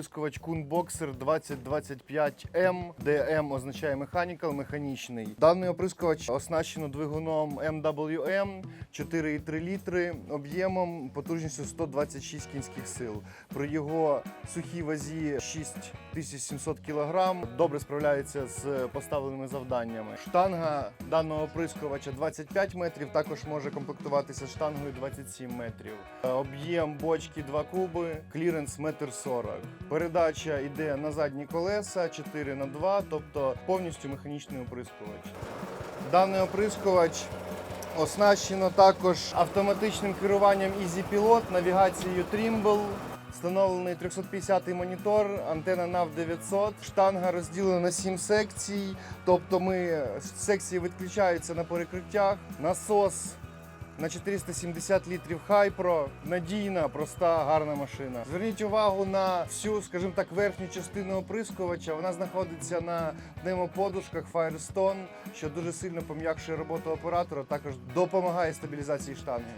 оприскувач Kun Boxer 2025M, де M означає mechanical, механічний. Даний оприскувач оснащено двигуном MWM 4,3 літри об'ємом потужністю 126 кінських сил. При його сухій вазі 6700 кг добре справляється з поставленими завданнями. Штанга даного оприскувача 25 метрів, також може комплектуватися штангою 27 метрів. Об'єм бочки 2 куби, кліренс 1,40 м. Передача йде на задні колеса 4 на 2 тобто повністю механічний оприскувач. Даний оприскувач оснащено також автоматичним керуванням Easy Pilot, навігацією Trimble. Встановлений 350-й монітор, антенна NAV 900, штанга розділена на 7 секцій, тобто ми секції відключаються на перекриттях, насос на 470 літрів хайпро, надійна, проста, гарна машина. Зверніть увагу на всю, скажімо так, верхню частину оприскувача. Вона знаходиться на пневмоподушках Firestone, що дуже сильно пом'якшує роботу оператора, також допомагає стабілізації штанги.